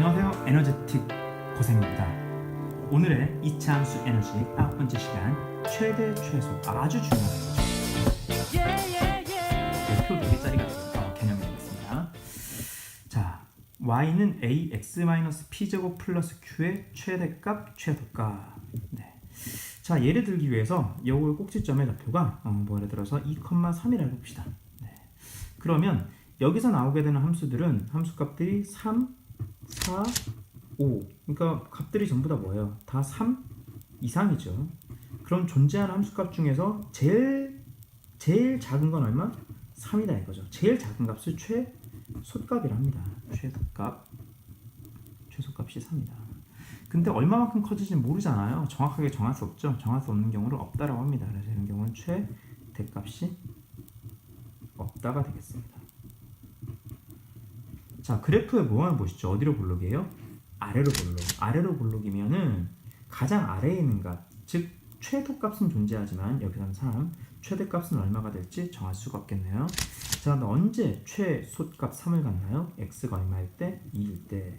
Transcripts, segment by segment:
안녕하세요. 에너제틱 고생입니다. 오늘의 이차 함수 에너지 아홉 번째 시간 최대 최소 아주 중요한 거죠. 표 4개짜리가 어, 개념이 되겠습니다. 자, y는 ax p 제곱 플러스 q의 최대값 최소값. 네. 자, 예를 들기 위해서 요걸 꼭지점의 좌표가 어, 뭐 예를 들어서 2,3이라고 봅시다. 네. 그러면 여기서 나오게 되는 함수들은 함수값들이 3, 4, 5. 그러니까 값들이 전부 다 뭐예요? 다 3 이상이죠. 그럼 존재하는 함수값 중에서 제일 제일 작은 건 얼마? 3이다 이거죠. 제일 작은 값을 최소값이라 합니다. 최소값. 최소값이 3이다. 근데 얼마만큼 커질지 모르잖아요. 정확하게 정할 수 없죠. 정할 수 없는 경우를 없다라고 합니다. 그래서 이런 경우는 최대값이 없다가 되겠습니다. 자, 그래프의 모양을 보시죠. 어디로 볼록이에요? 아래로 볼록. 아래로 볼록이면은 가장 아래에 있는 값, 즉 최소 값은 존재하지만 여기서는 3, 최대 값은 얼마가 될지 정할 수가 없겠네요. 자, 그럼 언제 최소 값 3을 갖나요? x가 얼마일 때? 2일 때.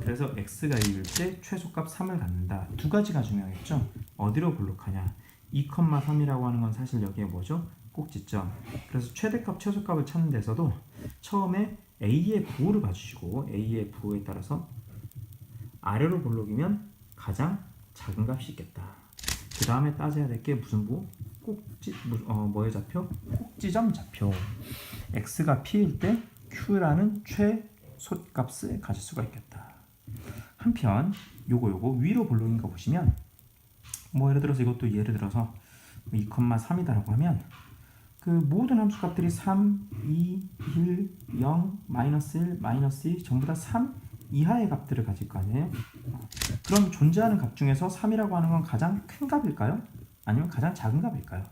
그래서 x가 2일 때 최소값 3을 갖는다. 두 가지가 중요하겠죠? 어디로 볼록하냐? 2,3이라고 하는 건 사실 여기에 뭐죠? 꼭지점. 그래서 최대값, 최소값을 찾는 데서도 처음에 a의 부호를 봐주시고 a의 부호에 따라서 아래로 볼록이면 가장 작은 값이 있겠다. 그 다음에 따져야 될 게 무슨 부호? 꼭지 무- 어, 뭐의 좌표? 꼭지점 좌표. x가 p일 때 q라는 최소값을 가질 수가 있겠다. 한편 요거 요거 위로 볼록인 거 보시면 뭐 예를 들어서 이것도 예를 들어서 2,3이다라고 하면 그 모든 함수값들이 3, 2, 1, 0, 마이너스 1, 마이너스 2 전부 다 3 이하의 값들을 가질 거 아니에요? 그럼 존재하는 값 중에서 3이라고 하는 건 가장 큰 값일까요? 아니면 가장 작은 값일까요?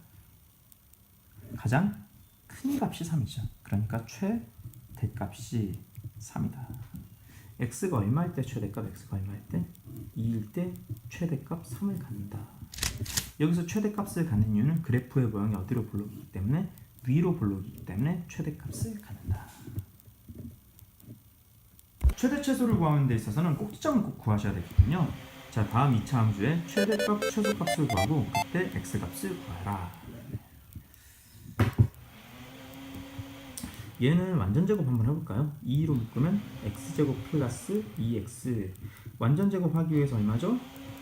가장 큰 값이 3이죠. 그러니까 최대값이 3이다. x가 얼마일 때 최대값, x가 얼마일 때? 2일 때 최대값 3을 갖는다. 여기서 최대값을 갖는 이유는 그래프의 모양이 어디로 볼록이기 때문에 위로 볼록이기 때문에 최대값을 갖는다. 최대 최소를 구하는 데 있어서는 꼭지점을 꼭 구하셔야 되거든요. 자, 다음 2차 함수의 최대값, 최소값을 구하고 그때 x값을 구하라. 얘는 완전 제곱 한번 해볼까요? 2로 묶으면 x제곱 플러스 2x 완전 제곱하기 위해서 얼마죠?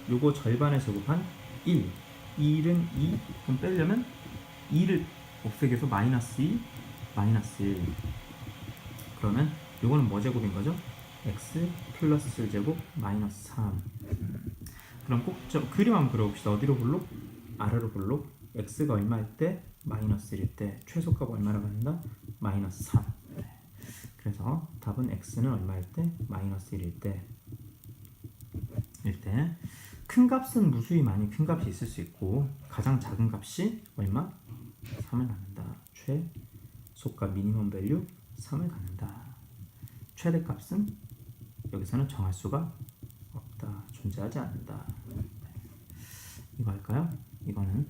요거 절반에 제곱한 1 1은 2 그럼 빼려면 2를 없애기 위해서 마이너스 2 마이너스 1 그러면 요거는 뭐 제곱인 거죠? x 플러스 7제곱 마이너스 3 그럼 꼭 저 그림 한번 그려봅시다 어디로 볼록? 아래로 볼록 x가 얼마일 때? 마이너스 1일 때 최소값 얼마라고 한다? 마이너스 3 네. 그래서 답은 x는 얼마일 때? 마이너스 1일 때일때 큰 값은 무수히 많이 큰 값이 있을 수 있고 가장 작은 값이 얼마? 3을 갖는다 최소값 미니멈 밸류 3을 갖는다 최대값은 여기서는 정할 수가 없다 존재하지 않는다 네. 이거 할까요? 이거는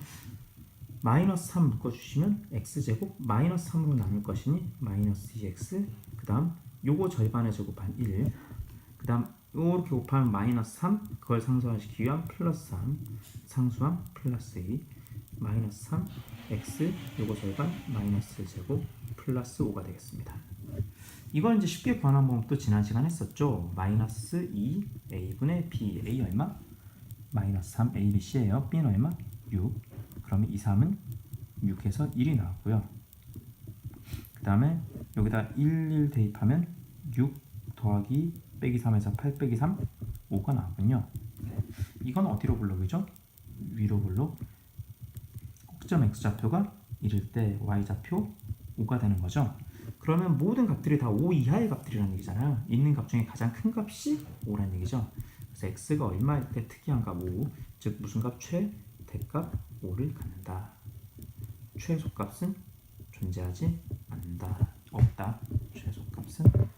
마이너스 3 묶어주시면 x제곱 마이너스 3으로 나눌 것이니 마이너스 2x 그 다음 요거 절반의 제곱한 1그 다음 요렇게 곱하면 마이너스 3 그걸 상수화시키기 위한 플러스 3 상수함 플러스 2 마이너스 3 x 요거 절반 마이너스 제곱 플러스 5가 되겠습니다 이걸 이제 쉽게 구하는 방법도 지난 시간 했었죠 마이너스 2 a분의 b a 얼마? 마이너스 3 a, b, c예요 b는 얼마? 6 그러면 2, 3은 6에서 1이 나왔고요. 그 다음에 여기다 1, 1 대입하면 6 더하기 빼기 3에서 8 빼기 3, 5가 나오군요. 네. 이건 어디로 블록이죠? 위로 블록. 꼭점 x좌표가 1일 때 y좌표 5가 되는 거죠. 그러면 모든 값들이 다 5 이하의 값들이라는 얘기잖아요. 있는 값 중에 가장 큰 값이 5라는 얘기죠. 그래서 x가 얼마일 때 특이한 값 5, 즉 무슨 값 최, 대값 5를 갖는다. 최소값은 존재하지 않는다. 없다. 최소값은.